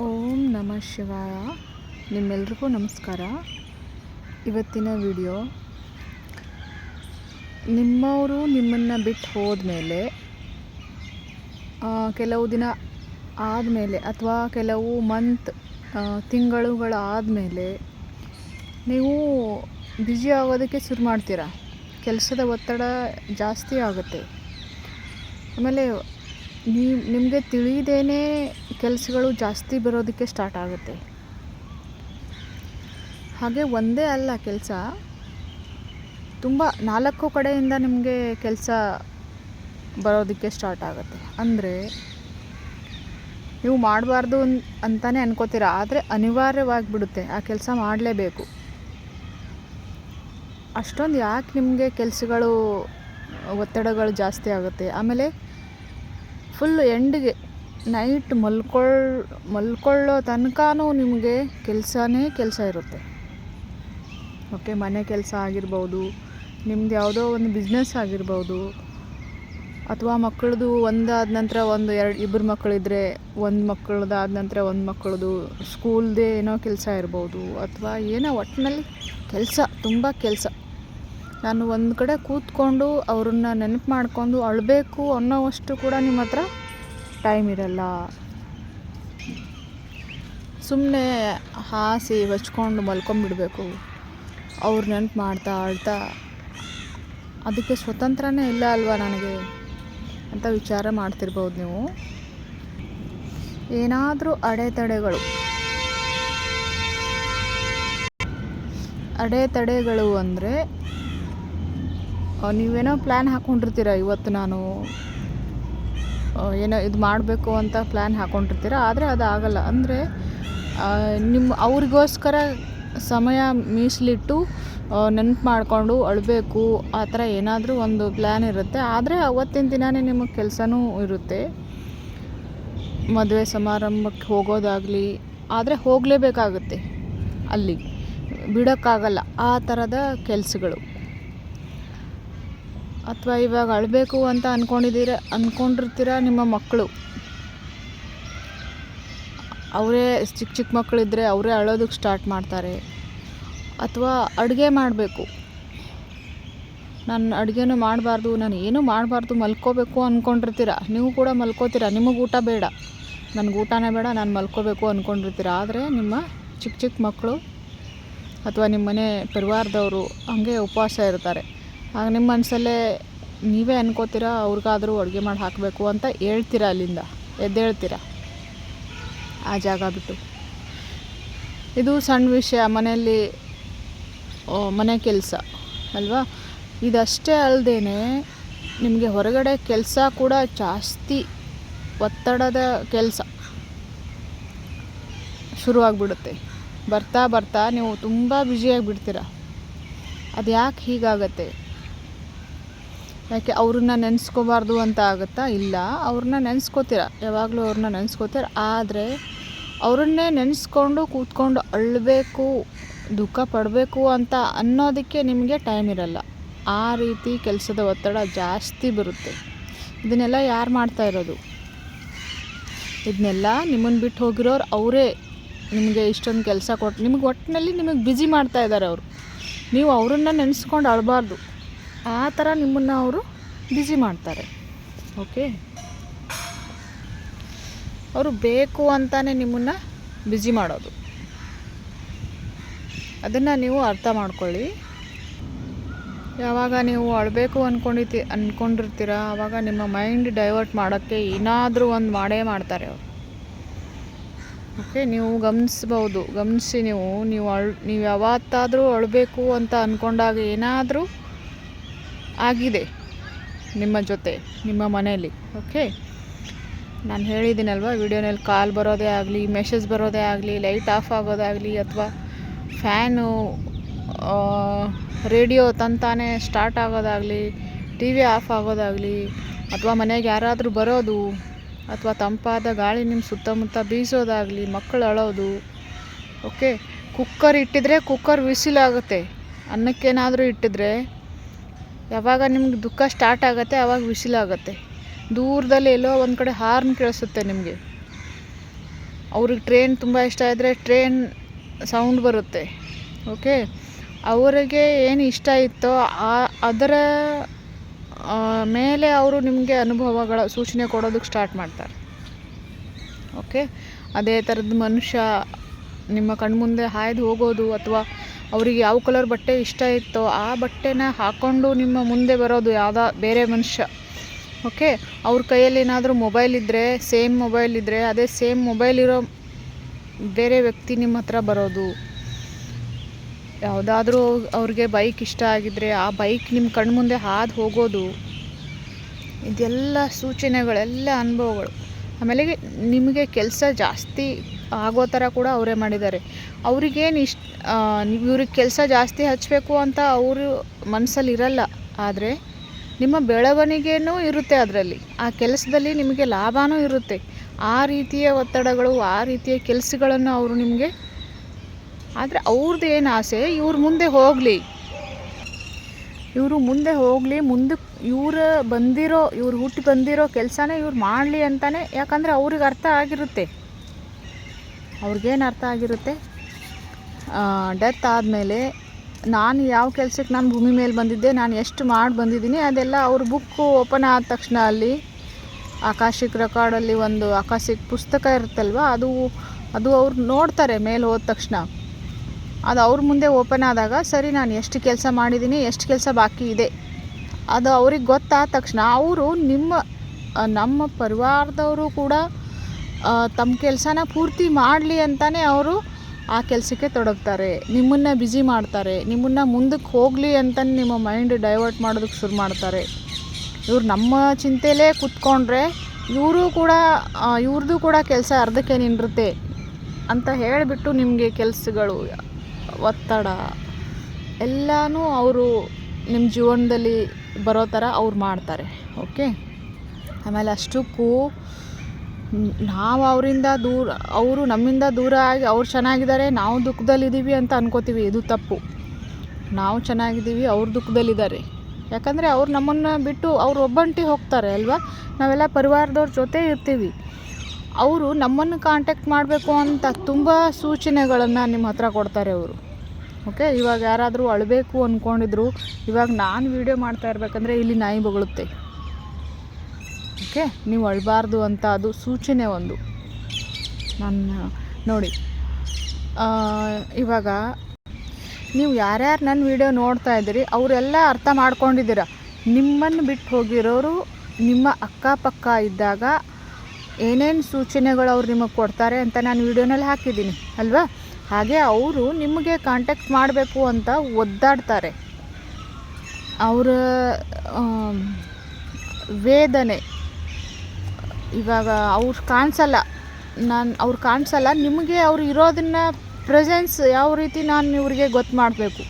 ಓಂ ನಮ ಶಿವಾಯ. ನಿಮ್ಮೆಲ್ರಿಗೂ ನಮಸ್ಕಾರ. ಇವತ್ತಿನ ವಿಡಿಯೋ, ನಿಮ್ಮವರು ನಿಮ್ಮನ್ನು ಬಿಟ್ಟು ಹೋದ್ಮೇಲೆ ಕೆಲವು ದಿನ ಆದಮೇಲೆ ಅಥವಾ ಕೆಲವು ಮಂತ್ ತಿಂಗಳುಗಳಾದಮೇಲೆ ನೀವು ಬ್ಯುಸಿ ಆಗೋದಕ್ಕೆ ಶುರು ಮಾಡ್ತೀರಾ? ಕೆಲಸದ ಒತ್ತಡ ಜಾಸ್ತಿ ಆಗುತ್ತೆ. ಆಮೇಲೆ ನೀವು, ನಿಮಗೆ ತಿಳಿದೇನೆ ಕೆಲಸಗಳು ಜಾಸ್ತಿ ಬರೋದಕ್ಕೆ ಸ್ಟಾರ್ಟ್ ಆಗುತ್ತೆ. ಹಾಗೆ ಒಂದೇ ಅಲ್ಲ ಕೆಲಸ. ತುಂಬ ನಾಲ್ಕು ಕಡೆಯಿಂದ ನಿಮಗೆ ಕೆಲಸ ಬರೋದಕ್ಕೆ ಸ್ಟಾರ್ಟ್ ಆಗುತ್ತೆ. ಅಂದರೆ, ನೀವು ಮಾಡಬಾರ್ದು ಅಂತಲೇ ಅನ್ಕೋತೀರ? ಆದರೆ ಅನಿವಾರ್ಯವಾಗಿಬಿಡುತ್ತೆ ಆ ಕೆಲಸ ಮಾಡಲೇಬೇಕು. ಅಷ್ಟೊಂದು ಯಾಕೆ ನಿಮಗೆ ಕೆಲಸಗಳು, ಒತ್ತಡಗಳು ಜಾಸ್ತಿ ಆಗುತ್ತೆ? ಆಮೇಲೆ ಫುಲ್ ಎಂಡಿಗೆ ನೈಟ್ ಮಲ್ಕೊಳ್, ಮಲ್ಕೊಳ್ಳೋ ತನಕನೂ ನಿಮಗೆ ಕೆಲಸನೇ ಕೆಲಸ ಇರುತ್ತೆ. ಓಕೆ ಮನೆ ಕೆಲಸ ಆಗಿರ್ಬೋದು, ನಿಮ್ದು ಯಾವುದೋ ಒಂದು ಬಿಸ್ನೆಸ್ ಆಗಿರ್ಬೋದು, ಅಥವಾ ಮಕ್ಕಳದು ಒಂದಾದ ನಂತರ ಒಂದು ಎರಡು ಇಬ್ಬರು ಮಕ್ಕಳಿದ್ರೆ ಒಂದು ಮಕ್ಕಳದಾದ ನಂತರ ಒಂದು ಮಕ್ಕಳದು ಸ್ಕೂಲ್ದೇ ಏನೋ ಕೆಲಸ ಇರ್ಬೋದು, ಅಥವಾ ಏನೋ ಒಟ್ಟಿನಲ್ಲಿ ಕೆಲಸ, ತುಂಬ ಕೆಲಸ. ನಾನು ಒಂದು ಕಡೆ ಕೂತ್ಕೊಂಡು ಅವ್ರನ್ನ ನೆನಪು ಮಾಡಿಕೊಂಡು ಅಳಬೇಕು ಅನ್ನೋವಷ್ಟು ಕೂಡ ನಿಮ್ಮ ಹತ್ರ ಟೈಮ್ ಇರಲ್ಲ. ಸುಮ್ಮನೆ ಹಾಸಿ ಹಚ್ಕೊಂಡು ಮಲ್ಕೊಂಬಿಡಬೇಕು. ಅವ್ರು ನೆನಪು ಮಾಡ್ತಾ ಅಳ್ತಾ ಅದಕ್ಕೆ ಸ್ವತಂತ್ರನೇ ಇಲ್ಲ ಅಲ್ವಾ ನನಗೆ ಅಂತ ವಿಚಾರ ಮಾಡ್ತಿರ್ಬೋದು ನೀವು. ಏನಾದರೂ ಅಡೆತಡೆಗಳು. ಅಡೆತಡೆಗಳು ಅಂದರೆ ನೀವೇನೋ ಪ್ಲ್ಯಾನ್ ಹಾಕ್ಕೊಂಡಿರ್ತೀರ ಇವತ್ತು ನಾನು ಏನೋ ಇದು ಮಾಡಬೇಕು ಅಂತ ಪ್ಲ್ಯಾನ್ ಹಾಕ್ಕೊಂಡಿರ್ತೀರ ಆದರೆ ಅದು ಆಗಲ್ಲ. ಅಂದರೆ ನಿಮ್ಮ ಅವ್ರಿಗೋಸ್ಕರ ಸಮಯ ಮೀಸಲಿಟ್ಟು ನೆನ್ಪು ಮಾಡಿಕೊಂಡು ಅಳಬೇಕು. ಆ ಥರ ಏನಾದರೂ ಒಂದು ಪ್ಲ್ಯಾನ್ ಇರುತ್ತೆ. ಆದರೆ ಅವತ್ತಿನ ದಿನವೇ ನಿಮಗೆ ಕೆಲಸನೂ ಇರುತ್ತೆ. ಮದುವೆ ಸಮಾರಂಭಕ್ಕೆ ಹೋಗೋದಾಗಲಿ, ಆದರೆ ಹೋಗಲೇಬೇಕಾಗುತ್ತೆ ಅಲ್ಲಿ. ಬಿಡೋಕ್ಕಾಗಲ್ಲ. ಆ ಥರದ ಕೆಲಸಗಳು. ಅಥವಾ ಇವಾಗ ಅಳಬೇಕು ಅಂತ ಅಂದ್ಕೊಂಡಿದ್ದೀರ ಅಂದ್ಕೊಂಡಿರ್ತೀರ ನಿಮ್ಮ ಮಕ್ಕಳು? ಅವರೇ ಚಿಕ್ಕ ಚಿಕ್ಕ ಮಕ್ಕಳಿದ್ದರೆ ಅವರೇ ಅಳೋದಕ್ಕೆ ಸ್ಟಾರ್ಟ್ ಮಾಡ್ತಾರೆ. ಅಥವಾ ಅಡುಗೆ ಮಾಡಬೇಕು. ನಾನು ಅಡುಗೆನೂ ಮಾಡಬಾರ್ದು, ನಾನು ಏನೂ ಮಾಡಬಾರ್ದು, ಮಲ್ಕೋಬೇಕು ಅಂದ್ಕೊಂಡಿರ್ತೀರ ನೀವು ಕೂಡ ಮಲ್ಕೋತೀರ? ನಿಮಗೆ ಊಟ ಬೇಡ. ನನಗೆ ಊಟನೇ ಬೇಡ, ನಾನು ಮಲ್ಕೋಬೇಕು ಅಂದ್ಕೊಂಡಿರ್ತೀರ ಆದರೆ ನಿಮ್ಮ ಚಿಕ್ಕ ಚಿಕ್ಕ ಮಕ್ಕಳು ಅಥವಾ ನಿಮ್ಮ ಮನೆ ಪರಿವಾರದವರು ಹಾಗೆ ಉಪವಾಸ ಇರ್ತಾರೆ. ಆಗ ನಿಮ್ಮ ಮನಸ್ಸಲ್ಲೇ ನೀವೇ ಅನ್ಕೋತೀರಾ ಅವ್ರಿಗಾದರೂ ಅಡುಗೆ ಮಾಡಿ ಹಾಕಬೇಕು ಅಂತ ಹೇಳ್ತೀರ ಅಲ್ಲಿಂದ? ಎದ್ದೇಳ್ತೀರ ಆ ಜಾಗ ಬಿಟ್ಟು. ಇದು ಸಣ್ಣ ವಿಷಯ, ಮನೆಯಲ್ಲಿ ಮನೆ ಕೆಲಸ, ಅಲ್ವಾ? ಇದಷ್ಟೇ ಅಲ್ಲದೆ ನಿಮಗೆ ಹೊರಗಡೆ ಕೆಲಸ ಕೂಡ ಜಾಸ್ತಿ ಒತ್ತಡದ ಕೆಲಸ ಶುರುವಾಗ್ಬಿಡುತ್ತೆ. ಬರ್ತಾ ಬರ್ತಾ ನೀವು ತುಂಬ ಬ್ಯುಸಿಯಾಗಿಬಿಡ್ತೀರ ಅದು ಯಾಕೆ ಹೀಗಾಗತ್ತೆ? ಯಾಕೆ ಅವ್ರನ್ನ ನೆನೆಸ್ಕೋಬಾರ್ದು ಅಂತ ಆಗುತ್ತಾ? ಇಲ್ಲ. ಅವ್ರನ್ನ ನೆನೆಸ್ಕೋತೀರ. ಯಾವಾಗಲೂ ಅವ್ರನ್ನ ನೆನೆಸ್ಕೋತೀರ. ಆದರೆ ಅವ್ರನ್ನೇ ನೆನೆಸ್ಕೊಂಡು ಕೂತ್ಕೊಂಡು ಅಳಬೇಕು, ದುಃಖ ಪಡಬೇಕು ಅಂತ ಅನ್ನೋದಕ್ಕೆ ನಿಮಗೆ ಟೈಮ್ ಇರಲ್ಲ. ಆ ರೀತಿ ಕೆಲಸದ ಒತ್ತಡ ಜಾಸ್ತಿ ಬರುತ್ತೆ. ಇದನ್ನೆಲ್ಲ ಯಾರು ಮಾಡ್ತಾ ಇರೋದು? ಇದನ್ನೆಲ್ಲ ನಿಮ್ಮನ್ನು ಬಿಟ್ಟು ಹೋಗಿರೋರು ಅವರೇ. ನಿಮಗೆ ಇಷ್ಟೊಂದು ಕೆಲಸ ಕೊಟ್ಟು ನಿಮಗೆ ಒಟ್ಟಿನಲ್ಲಿ ನಿಮಗೆ ಬ್ಯುಸಿ ಮಾಡ್ತಾ ಇದ್ದಾರೆ ಅವರು. ನೀವು ಅವರನ್ನ ನೆನೆಸ್ಕೊಂಡು ಅಳಬಾರ್ದು. ಆ ಥರ ನಿಮ್ಮನ್ನು ಅವರು ಬ್ಯುಸಿ ಮಾಡ್ತಾರೆ. ಓಕೆ ಅವರು ಬೇಕು ಅಂತಾನೆ ನಿಮ್ಮನ್ನು ಬ್ಯುಸಿ ಮಾಡೋದು. ಅದನ್ನು ನೀವು ಅರ್ಥ ಮಾಡ್ಕೊಳ್ಳಿ. ಯಾವಾಗ ನೀವು ಅಳಬೇಕು ಅಂದ್ಕೊಂಡಿತಿ ಅಂದ್ಕೊಂಡಿರ್ತೀರ ಆವಾಗ ನಿಮ್ಮ ಮೈಂಡ್ ಡೈವರ್ಟ್ ಮಾಡೋಕ್ಕೆ ಏನಾದರೂ ಒಂದು ಮಾಡೇ ಮಾಡ್ತಾರೆ ಅವರು. ಓಕೆ ನೀವು ಗಮನಿಸ್ಬೋದು ಗಮನಿಸಿ ನೀವು ನೀವು ಅಳ್, ನೀವು ಯಾವತ್ತಾದರೂ ಅಳಬೇಕು ಅಂತ ಅಂದ್ಕೊಂಡಾಗ ಏನಾದರೂ ಆಗಿದೆ ನಿಮ್ಮ ಜೊತೆ, ನಿಮ್ಮ ಮನೆಯಲ್ಲಿ ಓಕೆ ನಾನು ಹೇಳಿದ್ದೀನಲ್ವ, ವಿಡಿಯೋನಲ್ಲಿ ಕಾಲ್ ಬರೋದೇ ಆಗಲಿ ಮೆಸೇಜ್ ಬರೋದೇ ಆಗಲಿ ಲೈಟ್ ಆಫ್ ಆಗೋದಾಗಲಿ ಅಥವಾ ಫ್ಯಾನು ರೇಡಿಯೋ ತಂತಾನೆ ಸ್ಟಾರ್ಟ್ ಆಗೋದಾಗಲಿ ಟಿ ವಿ ಆಫ್ ಆಗೋದಾಗಲಿ ಅಥವಾ ಮನೆಗೆ ಯಾರಾದರೂ ಬರೋದು, ಅಥವಾ ತಂಪಾದ ಗಾಳಿ ನಿಮ್ಮ ಸುತ್ತಮುತ್ತ ಬೀಸೋದಾಗಲಿ ಮಕ್ಕಳು ಅಳೋದು ಓಕೆ ಕುಕ್ಕರ್ ಇಟ್ಟಿದ್ರೆ ಕುಕ್ಕರ್ ವಿಸಿಲಾಗುತ್ತೆ ಅನ್ನಕ್ಕೇನಾದರೂ ಇಟ್ಟಿದ್ರೆ ಯಾವಾಗ ನಿಮ್ಗೆ ದುಃಖ ಸ್ಟಾರ್ಟ್ ಆಗುತ್ತೆ ಆವಾಗ ವಿಸಿಲಾಗುತ್ತೆ ದೂರದಲ್ಲಿ ಎಲ್ಲೋ ಒಂದು ಕಡೆ ಹಾರ್ನ್ ಕೇಳಿಸುತ್ತೆ ನಿಮಗೆ. ಅವ್ರಿಗೆ ಟ್ರೈನ್ ತುಂಬ ಇಷ್ಟ ಇದ್ದರೆ ಟ್ರೈನ್ ಸೌಂಡ್ ಬರುತ್ತೆ ಓಕೆ ಅವರಿಗೆ ಏನು ಇಷ್ಟ ಇತ್ತೋ ಆ ಅದರ ಮೇಲೆ ಅವರು ನಿಮಗೆ ಅನುಭವಗಳ ಸೂಚನೆ ಕೊಡೋದಕ್ಕೆ ಸ್ಟಾರ್ಟ್ ಮಾಡ್ತಾರೆ ಓಕೆ ಅದೇ ಥರದ ಮನುಷ್ಯ ನಿಮ್ಮ ಕಣ್ಮುಂದೆ ಹಾಯ್ದು ಹೋಗೋದು ಅಥವಾ ಅವರಿಗೆ ಯಾವ ಕಲರ್ ಬಟ್ಟೆ ಇಷ್ಟ ಇತ್ತೋ ಆ ಬಟ್ಟೆನ ಹಾಕ್ಕೊಂಡು ನಿಮ್ಮ ಮುಂದೆ ಬರೋದು ಯಾವುದೋ? ಬೇರೆ ಮನುಷ್ಯ. ಓಕೆ? ಅವ್ರ ಕೈಯಲ್ಲಿ ಏನಾದರೂ ಮೊಬೈಲ್ ಇದ್ದರೆ ಸೇಮ್ ಮೊಬೈಲ್ ಇದ್ದರೆ ಅದೇ ಸೇಮ್ ಮೊಬೈಲ್ ಇರೋ ಬೇರೆ ವ್ಯಕ್ತಿ ನಿಮ್ಮ ಹತ್ರ ಬರೋದು. ಯಾವುದಾದ್ರೂ ಅವ್ರಿಗೆ ಬೈಕ್ ಇಷ್ಟ ಆಗಿದ್ದರೆ ಆ ಬೈಕ್ ನಿಮ್ಮ ಕಣ್ಮುಂದೆ ಹಾದು ಹೋಗೋದು. ಇದೆಲ್ಲ ಸೂಚನೆಗಳೆಲ್ಲ ಅನುಭವಗಳು. ಆಮೇಲೆ ನಿಮಗೆ ಕೆಲಸ ಜಾಸ್ತಿ ಆಗೋ ಥರ ಕೂಡ ಅವರೇ ಮಾಡಿದ್ದಾರೆ. ಅವ್ರಿಗೇನು ಇಷ್ಟ ಇವ್ರಿಗೆ ಕೆಲಸ ಜಾಸ್ತಿ ಹಚ್ಚಬೇಕು ಅಂತ ಅವರು ಮನಸ್ಸಲ್ಲಿ ಇರಲ್ಲ. ಆದರೆ ನಿಮ್ಮ ಬೆಳವಣಿಗೆನೂ ಇರುತ್ತೆ ಅದರಲ್ಲಿ. ಆ ಕೆಲಸದಲ್ಲಿ ನಿಮಗೆ ಲಾಭವೂ ಇರುತ್ತೆ. ಆ ರೀತಿಯ ಒತ್ತಡಗಳು, ಆ ರೀತಿಯ ಕೆಲಸಗಳನ್ನು ಅವರು ನಿಮಗೆ, ಆದರೆ ಅವ್ರದ್ದು ಏನು ಆಸೆ, ಇವ್ರ ಮುಂದೆ ಹೋಗಲಿ. ಇವರು ಮುಂದೆ ಹೋಗಲಿ ಮುಂದಕ್ಕೆ ಇವರು ಬಂದಿರೋ, ಇವ್ರು ಹುಟ್ಟಿ ಬಂದಿರೋ ಕೆಲಸನೇ ಇವ್ರು ಮಾಡಲಿ ಅಂತಾನೆ, ಯಾಕಂದರೆ ಅವ್ರಿಗೆ ಅರ್ಥ ಆಗಿರುತ್ತೆ. ಅವ್ರಿಗೇನು ಅರ್ಥ ಆಗಿರುತ್ತೆ? ಡೆತ್ ಆದಮೇಲೆ ನಾನು ಯಾವ ಕೆಲಸಕ್ಕೆ ನಾನು ಭೂಮಿ ಮೇಲೆ ಬಂದಿದ್ದೆ, ನಾನು ಎಷ್ಟು ಮಾಡಿ ಬಂದಿದ್ದೀನಿ, ಅದೆಲ್ಲ ಅವ್ರ ಬುಕ್ಕು ಓಪನ್ ಆದ ತಕ್ಷಣ ಅಲ್ಲಿ, ಆಕಾಶಿಕ್ ರೆಕಾರ್ಡಲ್ಲಿ ಒಂದು ಆಕಾಶಿಕ್ ಪುಸ್ತಕ ಇರುತ್ತಲ್ವ, ಅದು ಅದು ಅವ್ರು ನೋಡ್ತಾರೆ ಮೇಲೆ ಹೋದ ತಕ್ಷಣ. ಅದು ಅವ್ರ ಮುಂದೆ ಓಪನ್ ಆದಾಗ, ಸರಿ ನಾನು ಎಷ್ಟು ಕೆಲಸ ಮಾಡಿದ್ದೀನಿ, ಎಷ್ಟು ಕೆಲಸ ಬಾಕಿ ಇದೆ. ಅದು ಅವ್ರಿಗೆ ಗೊತ್ತಾದ ತಕ್ಷಣ ಅವರು ನಿಮ್ಮ ನಮ್ಮ ಪರಿವಾರದವರು ಕೂಡ ತಮ್ಮ ಕೆಲಸನ ಪೂರ್ತಿ ಮಾಡಲಿ ಅಂತಲೇ ಅವರು ಆ ಕೆಲಸಕ್ಕೆ ತೊಡಗ್ತಾರೆ. ನಿಮ್ಮನ್ನು ಬ್ಯುಸಿ ಮಾಡ್ತಾರೆ. ನಿಮ್ಮನ್ನು ಮುಂದಕ್ಕೆ ಹೋಗಲಿ ಅಂತ ನಿಮ್ಮ ಮೈಂಡ್ ಡೈವರ್ಟ್ ಮಾಡೋದಕ್ಕೆ ಶುರು ಮಾಡ್ತಾರೆ. ಇವ್ರು ನಮ್ಮ ಚಿಂತೆಲೇ ಕೂತ್ಕೊಂಡ್ರೆ ಇವರು ಕೂಡ ಇವ್ರದ್ದು ಕೂಡ ಕೆಲಸ ಅರ್ಧಕ್ಕೆ ನಿಂದಿರುತ್ತೆ ಅಂತ ಹೇಳಿಬಿಟ್ಟು ನಿಮಗೆ ಕೆಲಸಗಳು. ಒತ್ತಡ, ಎಲ್ಲನೂ ಅವರು ನಿಮ್ಮ ಜೀವನದಲ್ಲಿ ಬರೋ ಥರ ಅವ್ರು ಮಾಡ್ತಾರೆ ಓಕೆ ಆಮೇಲೆ ಅಷ್ಟಕ್ಕೂ ನಾವು ಅವರಿಂದ ದೂರ, ಅವರು ನಮ್ಮಿಂದ ದೂರ ಆಗಿ ಅವ್ರು ಚೆನ್ನಾಗಿದ್ದಾರೆ, ನಾವು ದುಃಖದಲ್ಲಿದ್ದೀವಿ ಅಂತ ಅನ್ಕೋತೀವಿ, ಇದು ತಪ್ಪು. ನಾವು ಚೆನ್ನಾಗಿದ್ದೀವಿ, ಅವ್ರು ದುಃಖದಲ್ಲಿದ್ದಾರೆ. ಯಾಕಂದರೆ ಅವ್ರು ನಮ್ಮನ್ನು ಬಿಟ್ಟು ಅವ್ರು ಒಬ್ಬಂಟಿ ಹೋಗ್ತಾರೆ ಅಲ್ವಾ? ನಾವೆಲ್ಲ ಪರಿವಾರದವ್ರ ಜೊತೆ ಇರ್ತೀವಿ. ಅವರು ನಮ್ಮನ್ನು ಕಾಂಟ್ಯಾಕ್ಟ್ ಮಾಡಬೇಕು ಅಂತ ತುಂಬ ಸೂಚನೆಗಳನ್ನು ನಿಮ್ಮ ಹತ್ರ ಕೊಡ್ತಾರೆ ಅವರು. ಓಕೆ ಇವಾಗ ಯಾರಾದರೂ ಅಳಬೇಕು ಅಂದ್ಕೊಂಡಿದ್ರು ಇವಾಗ ನಾನು ವೀಡಿಯೋ ಮಾಡ್ತಾ ಇರಬೇಕಂದ್ರೆ ಇಲ್ಲಿ ನಾಯಿ ಬೊಗಳುತ್ತೆ. ಓಕೆ ನೀವು ಅಳಬಾರ್ದು ಅಂತ ಅದು ಸೂಚನೆ ಒಂದು. ನನ್ನ, ನೋಡಿ ಇವಾಗ ನೀವು ಯಾರ್ಯಾರು ನನ್ನ ವಿಡಿಯೋ ನೋಡ್ತಾ ಇದ್ದೀರಿ, ಅವರೆಲ್ಲ ಅರ್ಥ ಮಾಡ್ಕೊಂಡಿದ್ದೀರ. ನಿಮ್ಮನ್ನು ಬಿಟ್ಟು ಹೋಗಿರೋರು ನಿಮ್ಮ ಅಕ್ಕಪಕ್ಕ ಇದ್ದಾಗ ಏನೇನು ಸೂಚನೆಗಳು ಅವ್ರು ನಿಮಗೆ ಕೊಡ್ತಾರೆ ಅಂತ ನಾನು ವಿಡಿಯೋನಲ್ಲಿ ಹಾಕಿದ್ದೀನಿ, ಅಲ್ವಾ? ಹಾಗೆ ಅವರು ನಿಮಗೆ ಕಾಂಟ್ಯಾಕ್ಟ್ ಮಾಡಬೇಕು ಅಂತ ಒದ್ದಾಡ್ತಾರೆ. ಅವರ ವೇದನೆ, ಇವಾಗ ಅವ್ರು ಕಾಣಿಸಲ್ಲ. ನಾನು, ಅವ್ರು ಕಾಣಿಸಲ್ಲ, ನಿಮಗೆ ಅವ್ರು ಇರೋದನ್ನ ಪ್ರೆಸೆನ್ಸ್ ಯಾವ ರೀತಿ ನಾನು ಇವರಿಗೆ ಗೊತ್ತು ಮಾಡಬೇಕು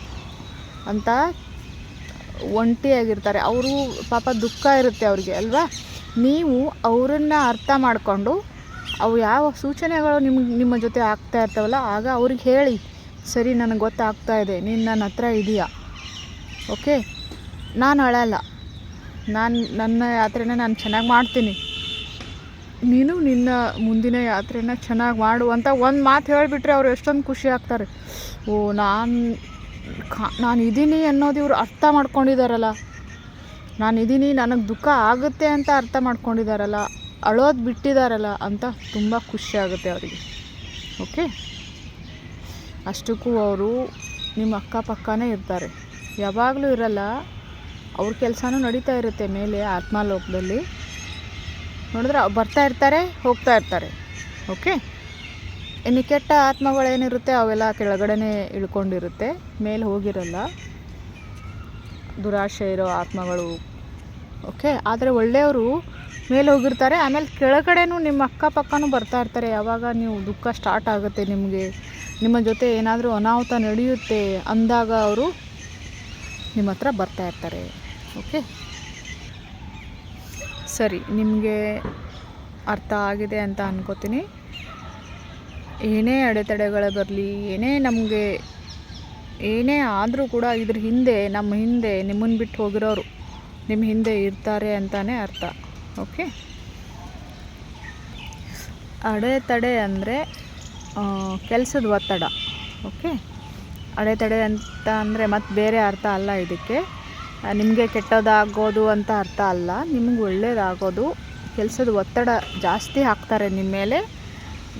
ಅಂತ ಒಂಟಿಯಾಗಿರ್ತಾರೆ. ಅವರು ಪಾಪ ದುಃಖ ಇರುತ್ತೆ ಅವ್ರಿಗೆ, ಅಲ್ವಾ? ನೀವು ಅವರನ್ನು ಅರ್ಥ ಮಾಡಿಕೊಂಡು ಅವು ಯಾವ ಸೂಚನೆಗಳು ನಿಮ್ಗೆ ನಿಮ್ಮ ಜೊತೆ ಆಗ್ತಾ ಇರ್ತಾವಲ್ಲ, ಆಗ ಅವ್ರಿಗೆ ಹೇಳಿ, ಸರಿ, ನನಗೆ ಗೊತ್ತಾಗ್ತಾ ಇದೆ, ನೀನು ನನ್ನ ಹತ್ರ ಇದೆಯಾ? ಓಕೆ? ನಾನು ಅಳಲ್ಲ ನಾನು ನನ್ನ ಯಾತ್ರೆನ ನಾನು ಚೆನ್ನಾಗಿ ಮಾಡ್ತೀನಿ. ನೀನು ನಿನ್ನ ಮುಂದಿನ ಯಾತ್ರೆನ ಚೆನ್ನಾಗಿ ಮಾಡು ಅಂತ ಒಂದು ಮಾತು ಹೇಳಿಬಿಟ್ರೆ ಅವ್ರು ಎಷ್ಟೊಂದು ಖುಷಿ ಆಗ್ತಾರೆ. ಓ, ನಾನು ಕಾ, ನಾನು ಇದ್ದೀನಿ ಅನ್ನೋದು ಇವರು ಅರ್ಥ ಮಾಡ್ಕೊಂಡಿದ್ದಾರಲ್ಲ ನಾನು ಇದ್ದೀನಿ ನನಗೆ ದುಃಖ ಆಗುತ್ತೆ ಅಂತ ಅರ್ಥ ಮಾಡ್ಕೊಂಡಿದ್ದಾರಲ್ಲ ಅಳೋದು ಬಿಟ್ಟಿದ್ದಾರಲ್ಲ ಅಂತ ತುಂಬ ಖುಷಿ ಆಗುತ್ತೆ ಅವರಿಗೆ. ಓಕೆ? ಅಷ್ಟಕ್ಕೂ ಅವರು ನಿಮ್ಮ ಅಕ್ಕಪಕ್ಕನೇ ಇರ್ತಾರೆ. ಯಾವಾಗಲೂ ಇರಲ್ಲ, ಅವ್ರ ಕೆಲಸನೂ ನಡೀತಾ ಇರುತ್ತೆ ಮೇಲೆ ಆತ್ಮಲೋಕದಲ್ಲಿ. ನೋಡಿದ್ರೆ ಬರ್ತಾ ಇರ್ತಾರೆ, ಹೋಗ್ತಾ ಇರ್ತಾರೆ. ಓಕೆ? ಇನ್ನು ಕೆಟ್ಟ ಆತ್ಮಗಳೇನಿರುತ್ತೆ ಅವೆಲ್ಲ ಕೆಳಗಡೆನೇ ಇಳ್ಕೊಂಡಿರುತ್ತೆ, ಮೇಲೆ ಹೋಗಿರಲ್ಲ. ದುರಾಶೆ ಇರೋ ಆತ್ಮಗಳು. ಓಕೆ? ಆದರೆ ಒಳ್ಳೆಯವರು ಮೇಲೆ ಹೋಗಿರ್ತಾರೆ. ಆಮೇಲೆ ಕೆಳಗಡೆನೂ ನಿಮ್ಮ ಅಕ್ಕಪಕ್ಕನೂ ಬರ್ತಾ ಇರ್ತಾರೆ. ಯಾವಾಗ ನೀವು ದುಃಖ ಸ್ಟಾರ್ಟ್ ಆಗುತ್ತೆ ನಿಮಗೆ? ನಿಮ್ಮ ಜೊತೆ ಏನಾದರೂ ಅನಾಹುತ ನಡೆಯುತ್ತೆ ಅಂದಾಗ ಅವರು ನಿಮ್ಮ ಹತ್ರ ಬರ್ತಾ ಇರ್ತಾರೆ. ಓಕೆ? ಸರಿ, ನಿಮಗೆ ಅರ್ಥ ಆಗಿದೆ ಅಂತ ಅನ್ಕೋತೀನಿ. ಏನೇ ಅಡೆತಡೆಗಳು ಬರಲಿ, ಏನೇ ನಮಗೆ ಏನೇ ಆದರೂ ಕೂಡ ಇದ್ರ ಹಿಂದೆ, ನಮ್ಮ ಹಿಂದೆ ನಿಮ್ಮನ್ನು ಬಿಟ್ಟು ಹೋಗಿರೋರು ನಿಮ್ಮ ಹಿಂದೆ ಇರ್ತಾರೆ ಅಂತಲೇ ಅರ್ಥ ಓಕೆ ಅಡೆತಡೆ ಅಂದರೆ ಕೆಲಸದ ಒತ್ತಡ ಓಕೆ ಅಡೆತಡೆ ಅಂತ ಅಂದರೆ ಮತ್ತೆ ಬೇರೆ ಅರ್ಥ ಅಲ್ಲ ಇದಕ್ಕೆ. ನಿಮಗೆ ಕೆಟ್ಟದಾಗೋದು ಅಂತ ಅರ್ಥ ಅಲ್ಲ, ನಿಮ್ಗೆ ಒಳ್ಳೇದಾಗೋದು, ಕೆಲಸದ ಒತ್ತಡ ಜಾಸ್ತಿ ಹಾಕ್ತಾರೆ ನಿಮ್ಮ ಮೇಲೆ,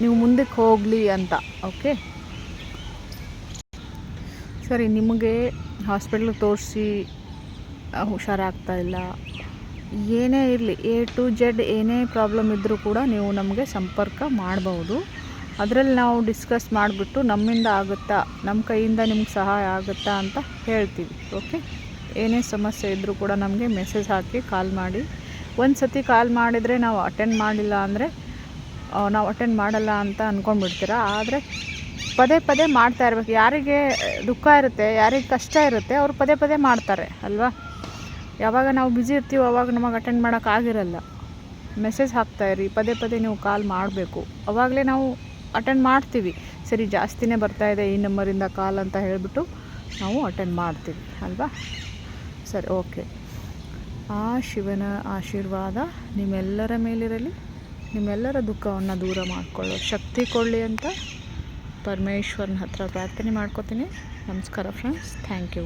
ನೀವು ಮುಂದಕ್ಕೆ ಹೋಗಲಿ ಅಂತ ಓಕೆ ಸರಿ, ನಿಮಗೆ ಹಾಸ್ಪಿಟ್ಲಿಗೆ ತೋರಿಸಿ ಹುಷಾರಾಗ್ತಾ ಇಲ್ಲ. ಏನೇ ಇರಲಿ ಎ ಟು ಜೆಡ್ ಏನೇ ಪ್ರಾಬ್ಲಮ್ ಇದ್ದರೂ ಕೂಡ ನೀವು ನಮಗೆ ಸಂಪರ್ಕ ಮಾಡಬಹುದು ಅದರಲ್ಲಿ ನಾವು ಡಿಸ್ಕಸ್ ಮಾಡಿಬಿಟ್ಟು ನಮ್ಮಿಂದ ಆಗುತ್ತಾ ನಮ್ಮ ಕೈಯಿಂದ ನಿಮ್ಗೆ ಸಹಾಯ ಆಗುತ್ತಾ ಅಂತ ಹೇಳ್ತೀವಿ ಓಕೆ ಏನೇ ಸಮಸ್ಯೆ ಇದ್ದರೂ ಕೂಡ ನಮಗೆ ಮೆಸೇಜ್ ಹಾಕಿ ಕಾಲ್ ಮಾಡಿ. ಒಂದು ಸತಿ ಕಾಲ್ ಮಾಡಿದರೆ ನಾವು ಅಟೆಂಡ್ ಮಾಡಿಲ್ಲ ಅಂದರೆ ನಾವು ಅಟೆಂಡ್ ಮಾಡಲ್ಲ ಅಂತ ಅಂದ್ಕೊಂಡ್ಬಿಡ್ತೀರಾ ಆದರೆ ಪದೇ ಪದೇ ಮಾಡ್ತಾ ಇರಬೇಕು. ಯಾರಿಗೆ ದುಃಖ ಇರುತ್ತೆ, ಯಾರಿಗೆ ಕಷ್ಟ ಇರುತ್ತೆ, ಅವರು ಪದೇ ಪದೇ ಮಾಡ್ತಾರೆ, ಅಲ್ವಾ? ಯಾವಾಗ ನಾವು ಬ್ಯುಸಿ ಇರ್ತೀವೋ ಅವಾಗ ನಮಗೆ ಅಟೆಂಡ್ ಮಾಡೋಕ್ಕಾಗಿರಲ್ಲ ಮೆಸೇಜ್ ಹಾಕ್ತಾಯಿರಿ ಪದೇ ಪದೇ ನೀವು ಕಾಲ್ ಮಾಡಬೇಕು. ಅವಾಗಲೇ ನಾವು ಅಟೆಂಡ್ ಮಾಡ್ತೀವಿ. ಸರಿ, ಜಾಸ್ತಿನೇ ಬರ್ತಾಯಿದೆ ಈ ನಂಬರಿಂದ ಕಾಲ್ ಅಂತ ಹೇಳಿಬಿಟ್ಟು ನಾವು ಅಟೆಂಡ್ ಮಾಡ್ತೀವಿ, ಅಲ್ವಾ? ಸರಿ ಓಕೆ ಆ ಶಿವನ ಆಶೀರ್ವಾದ ನಿಮ್ಮೆಲ್ಲರ ಮೇಲಿರಲಿ. ನಿಮ್ಮೆಲ್ಲರ ದುಃಖವನ್ನು ದೂರ ಮಾಡಿಕೊಳ್ಳೋ ಶಕ್ತಿ ಕೊಡಲಿ ಅಂತ ಪರಮೇಶ್ವರನ ಹತ್ರ ಪ್ರಾರ್ಥನೆ ಮಾಡ್ಕೋತೀನಿ. ನಮಸ್ಕಾರ ಫ್ರೆಂಡ್ಸ್ ಥ್ಯಾಂಕ್ ಯು